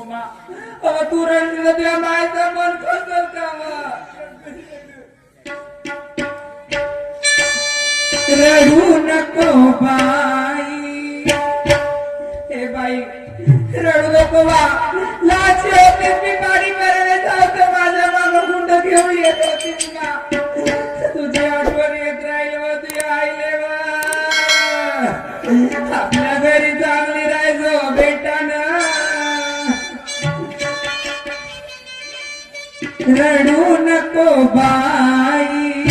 नको मा तू रडली त्या मायचं मन कसं का रडू नको बाई. हे बाई रडू नको बा. होते मी गाडी करायला माझ्या मागं गुंड घेऊन येत होतीस रडू नको बाई.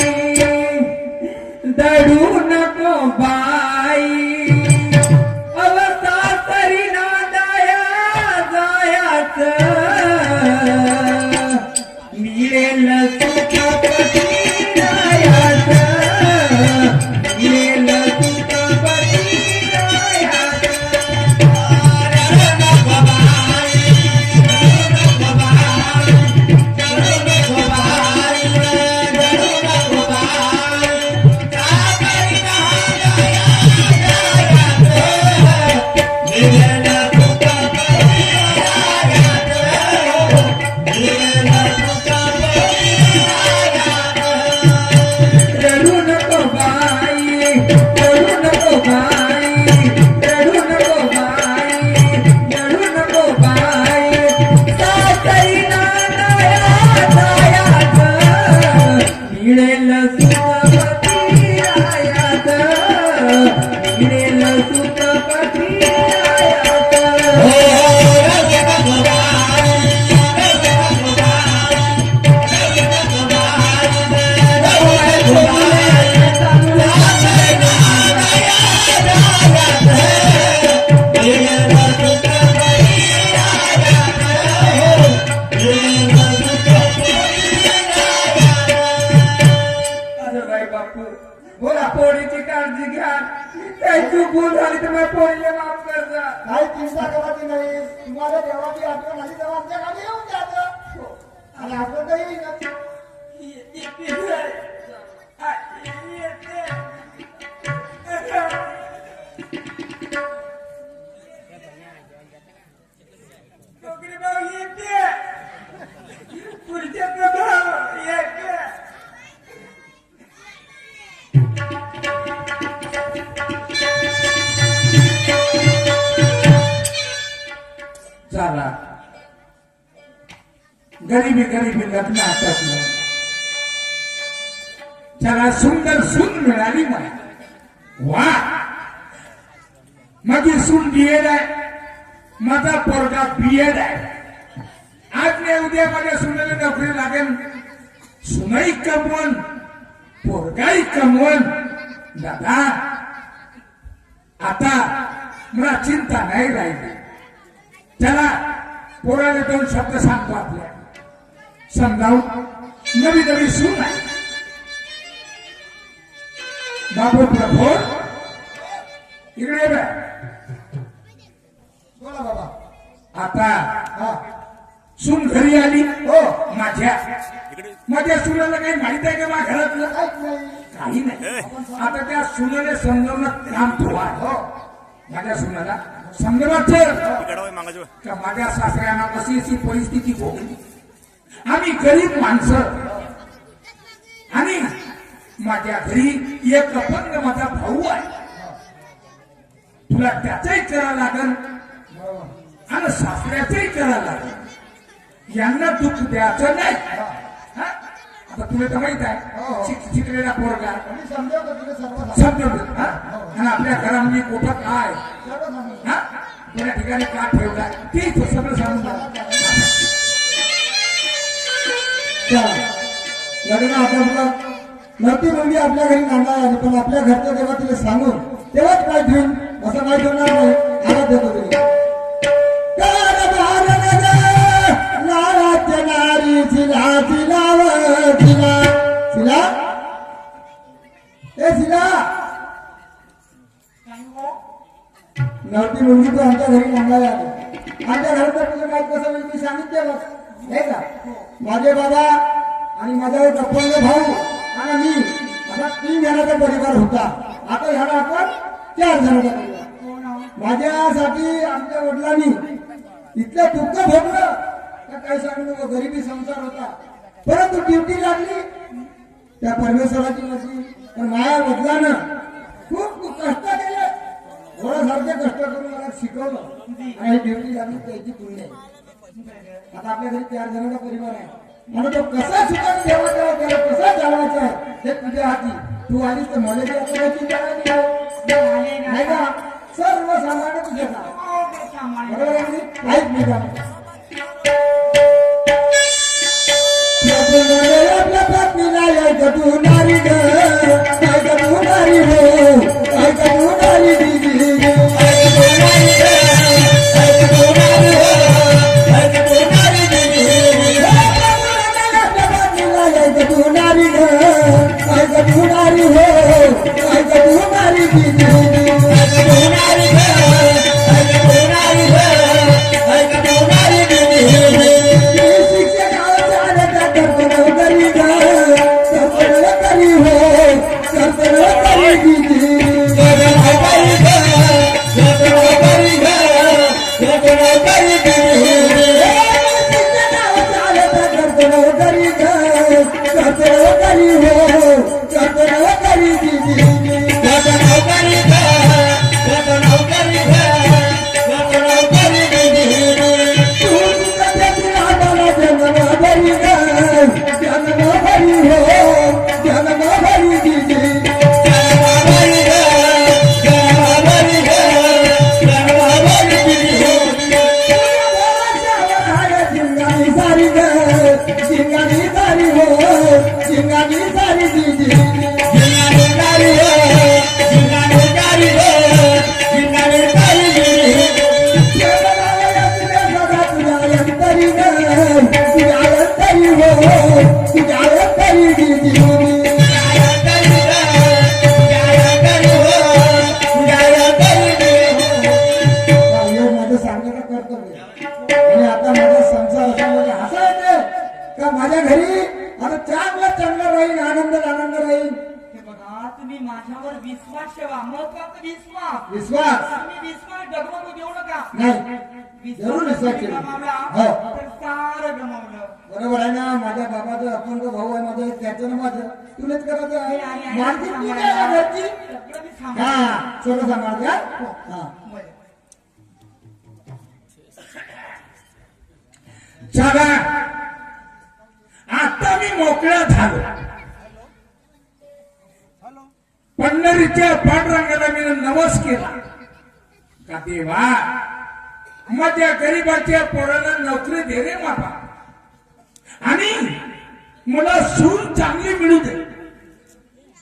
दडू नको बाई. त्याला सुंदर सून मिळाली मला वा! माझी सून बीएड आहे. माझा पोरगा बीएड आहे. आज नाही उद्या माझ्या सुनेला नोकरी लागेल. सुनई कमवून पोरगाही कमवन दादा आता मला चिंता नाही राहिली. त्याला पोराला दोन शब्द सांगतो आपल्या. समजावून? नवी नवी सून आहे बाबू प्रभू इकडे. बोला बाबा. आता सून घरी आली. हो माझ्या. माझ्या सुनाला काही माहीत आहे का माझ्या घरातलं? काही नाही. आता त्या सुनेने समजवणं काम ठेवा. हो. माझ्या सुनाला. का माझ्या सासऱ्यांना कशी अशी परिस्थिती भोगली आम्ही गरीब माणसं. आणि माझ्या घरी एक अपंग माझा भाऊ आहे. तुला त्याचंही करावं लागल. आणि सासऱ्याचंही करावं लागल. यांना दुःख द्यायचं नाही. हा? आता तुला तर माहीत हो. आहे शिक- शिकलेला पोरगा. तुला समजवलं हा? आणि आपल्या घरामध्ये कुठं काय. हा? कोण्या ठिकाणी का ठेवला ते सगळं सांगून त्या. चला. लग्न आटोपलं नव्हती मुलगी आपल्या घरी नांदा आणि पण आपल्या घरच्या तेव्हा तिला सांगून तेव्हाच काय घेऊन असं काय ठेवणार नाही आवाज देतो तुम्ही कारभार मुलगी तू आमच्या घरी नांदायला आमच्या घरात तुझं माहीत कसं मी सांगितलं हे का माझे बाबा आणि माझा एक भाऊ आणि मी माझा तीन जणांचा परिवार होता. आता ह्याला आपण चार जणांचा परिवार. माझ्यासाठी आमच्या वडिलांनी इतकं दुःख भोगलं तर काय सांगू नको गरिबी संसार होता. परंतु ड्युटी लागली. त्या परमेश्वराची नसली पण माझ्या वडिलानं खूप कष्ट केले. थोडासारखे कष्ट करून मला शिकवलं. आणि ड्युटी लागली त्याची तुलना आहे. आता आपल्या घरी चार जणांचा परिवार आहे. मला तो कसा सुखाने आहे, त्याला कसा आहे, हे तुझ्या हाती. तू आलीस तर मला नाही. आहे. नाही का? सर्व सामान्य तुझ्या. बरोबर? ऐक मी आपल्या पत्नीला ऐक तू नारी ग. ऐक तू नारी हो तुलाच करायचं आहे. माझी तू आहे. घरची. हा सगळं सांभाळते हा? हा. चला आता मी मोकळा झालो. पंढरीच्या पांडुरंगाला मी नवस केला. का देवा? माझ्या गरीबाच्या पोराला नोकरी दे रे बाबा. आणि मला सून चांगली मिळू दे.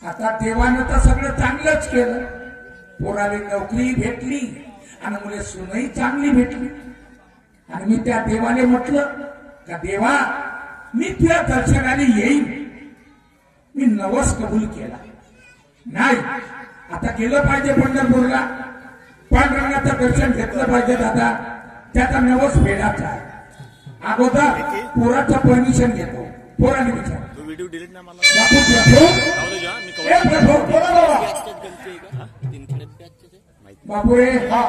आता देवानं तर सगळं चांगलंच केलं. पोराला नोकरी भेटली आणि मुले सूनही चांगली भेटली. आणि मी त्या देवाने म्हटलं का देवा मी तुझ्या दर्शनाने येईन. मी नवस कबूल केला. नाही आता गेलं पाहिजे पंढरपूरला. पांडुरंगाचं दर्शन घेतलं पाहिजे दादा. त्याचा नवस आहे. अगोदर पोराचं परमिशन घेतो. पोराने विचार व्हिडिओ डिलीट नाही मला हा.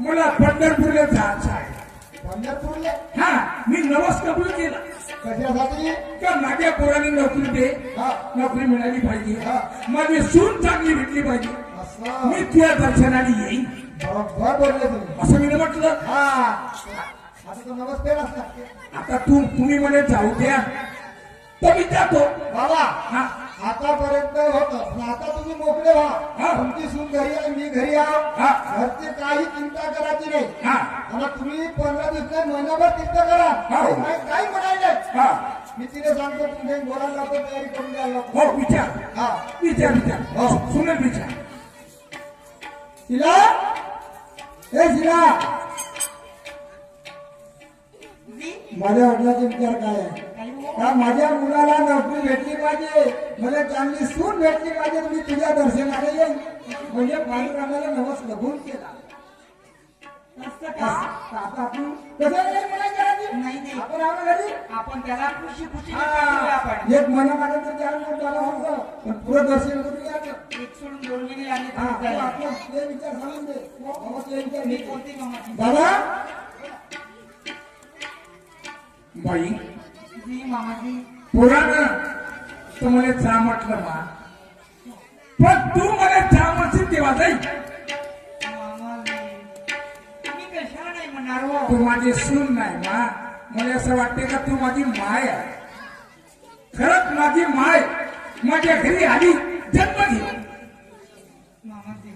मला पंढरपूरला जायचं आहे. पंढरपूरला? हा मी नवस कबूल केला कशासाठी? का माझ्या पोराने नोकरी दे? हा. नोकरी मिळाली पाहिजे. हा. माझी सून चांगली भेटली पाहिजे. असं. मी तुझ्या दर्शनाने येईन. बरोबर बोलले तुम्ही. असं मी म्हटलं. हा. आता तो नमस्ते असतात आता तू तुम्ही म्हणे जाऊ द्या. तर मी जातो बाबा हा. आतापर्यंत होत आता तुम्ही मोकळे व्हा. हा. तुमची सून घरी आहे मी घरी आहो. हा. घरची काही चिंता करायची नाही. हा. आणि तुम्ही पंधरा दिवस नाही महिनाभर चिंता करा. हा. काही काही म्हणायला हा. मी तिने सांगतो तुम्ही बोलायला लागतो तयारी करून द्यायला लागतो हो विचार. हा. विचार विचार. हो. सुनेल विचार. शिला हे शिला माझ्या वडिलाचे विचार काय आहे? माझ्या मुलाला नोकरी भेटली पाहिजे. मला चांगली सून भेटली पाहिजे. मी तुझ्या दर्शनाला येईन. म्हणजे पांडुरंगाला नवस कबूल केला? आता आपण कसं नाही म्हणायचं करायची? नाही, नाही. आपण आपल्या घरी? आपण त्याला खुशी खुशी हा. आपण. एक माझं तर चार होतं पण पुढं दर्शन करून यायचं एक सोडून दोन गेली आणि तू विचार सांगून दे. बाबा ते विचार मी घे. कोणती कामाची बाबा. बाई मामाजी पुराण तर मला जा म्हटलं मा पण तू मला म्हणशील तेव्हा जाईल मामाजी मी कशाला नाही म्हणणार हो? तू माझी सून नाही मा. मला असं वाटते का तू माझी माय आहे? खरंच माझी माय. माझ्या घरी आली जन्म घे मामाजी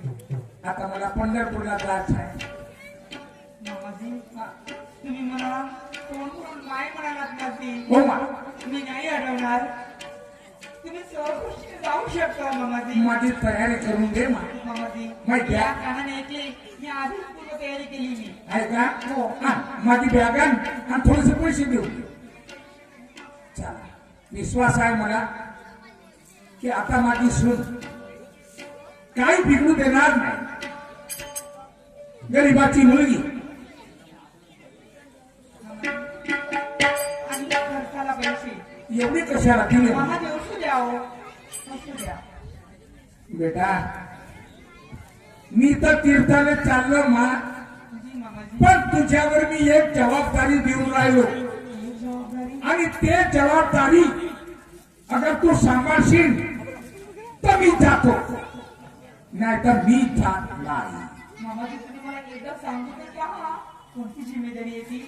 आता मला पंढरपूरला जायचं आहे. मामाजी तुम्ही मला करून माय म्हणालात ना ती हो. मा मी नाही अडवणार तुम्ही सहकुशीने जाऊ शकता मामाजी. माझी तयारी करून दे मा. मामाजी. माहिती आहे? या कानाने ऐकले मी आधीच पूर्व तयारी केली मी. आहे का? हा, माझी बॅग आण आणि थोडेसे पैसे देऊ. चला. विश्वास आहे मला की आता माझी सून काही बिघडू देणार नाही. गरीबाची मुलगी. एवढी कशाला दिली मामाजी असू द्या हो. असू द्या. बेटा मी तर तीर्थाने चाललो मा. मामाजी. पण तुझ्यावर मी एक जबाबदारी देऊन राहिलो. ही जबाबदारी आणि ते जबाबदारी अगर तू सांभाळशील तर मी जातो. नाही तर मी जात नाही. मामाजी तुम्ही मला एकदा सांगू तर द्या हा. कोणती जिम्मेदारी आहे ती?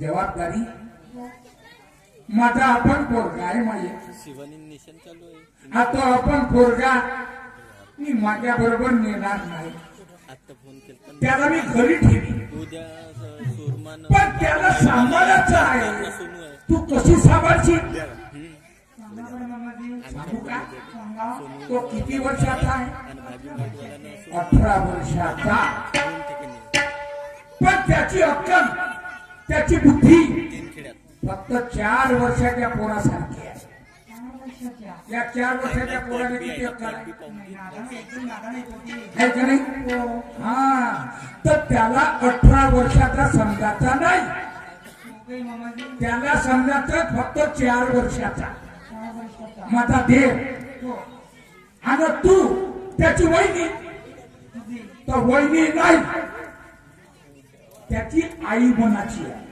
जबाबदारी? माझा आपण पोरगा आहे माझे शिवानी निशन चालू आहे. हा तो आपण पोरगा. मी माझ्या बरोबर नेणार नाही. आता फोन केला त्याला मी घरी ठेवी पण त्याला सांभाळायचं आहे. तू कशी सांभाळशील. सांगा का? तो किती वर्षाचा आहे? अठरा वर्षाचा. पण त्याची अक्कल त्याची बुद्धी फक्त चार वर्षाच्या पोरासारखी आहे. चार वर्षाच्या या चार वर्षाच्या पोराने किती का नाही? हा. तर त्याला अठरा वर्षाचा समजायचा नाही. हो त्याला समजायचं फक्त चार वर्षाचा. माझा देव. हो. आणि तू त्याची वहिनी. तर वहिनी नाही. त्याची आई बनाची आहे.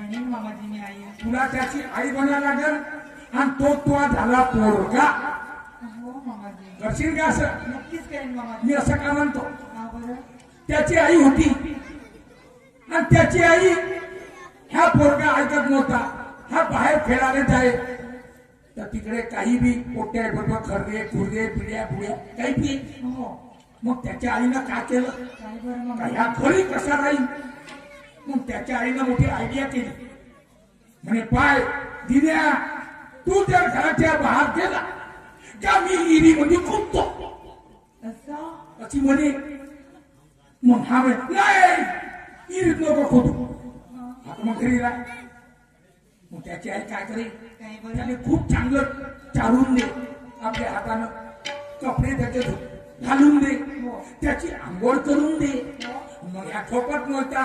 बहीण मामाजी मी आई आहे. तुला त्याची आई बना लागेल आणि तो तो झाला पोरगा. हो मामाजी करशील का असं? नक्कीच करेन मामाजी मी असं का म्हणतो? का बरं? त्याची आई होती. आणि त्याची आई ह्या पोरगा ऐकत नव्हता. हा बाहेर खेळायला जाय. तर तिकडे काही बी पोट्या बरोबर खरडे खुर्दे पिढ्या पुढ्या काही बी. हो. मग त्याच्या आईनं काय केलं? काय बरं का मामाजी ह्या घरी कसा राहील? मग त्याच्या आईनं मोठी आयडिया केली. म्हणे पाय दिद्या तू जर घराच्या बाहेर गेला का मी इरी मध्ये खुपतो अशी म्हणे. मग हा नाही इरीत नको खोदू आता मग घरी राह. मग त्याची आई काय बरं त्याने खूप चांगलं चालून दे आपल्या हातानं. कपडे त्याचे घालून दे. त्याची आंघोळ करून दे. मग ह्या ठोपत नव्हता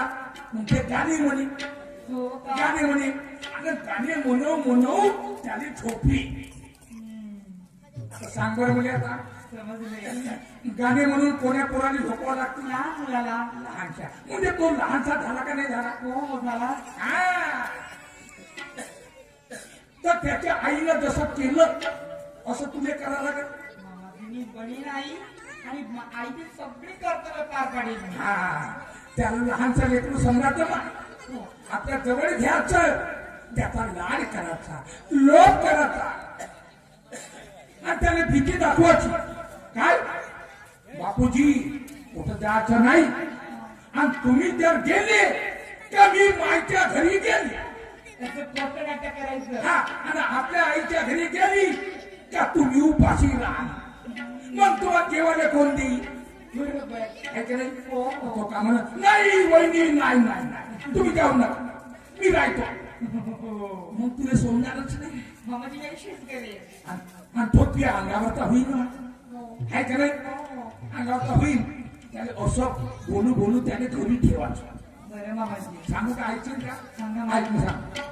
मग ते गाणे म्हणे. हो गाणे म्हणे. आणि गाणे म्हणव म्हणव त्याने आता सांग बरं म्हणजे आता. गाणे म्हणून कोण्या पोराने झोपावं लागतं? लहान मुलाला. लहानशा म्हणजे तो लहानसा झाला का नाही झाला? हो झाला. हा. तर त्याच्या आईनं जसं केलं असं तुले करावं लागेल. बहीण आई आणि आईची सगळी कर्तव्य पार पाडेल मी. हा त्याला लहानसा लेकरू ना हो. आपल्या जवळ घ्यायचं त्याचा लाड करायचा लोभ करायचा. आणि त्याला भीती दाखवायची. काय? बापूजी कुठं जायचं नाही. आणि तुम्ही जर गेले का मी मायच्या घरी गेले. करायचं. हा आणि आपल्या आईच्या घरी गेली का तुम्ही उपाशी राहा. मग तुला जेवायला कोण देईल बरोबर है की नाही? तो का म्हणत नाही वहिनी नाही नाही नाही तुम्ही जाऊ नका मी राहतो मग तुला सोडणारच नाही मामाजी मी अशीच करेल आणि आणि तो तुझ्या अंगावर तर होईल ना है का नाही अंगावर तर होईल त्याने असं बोलू बोलू त्याने घरी ठेवायचं बरं मामाजी सांगू का ऐकशील का सांगा ऐक मला. ना सांग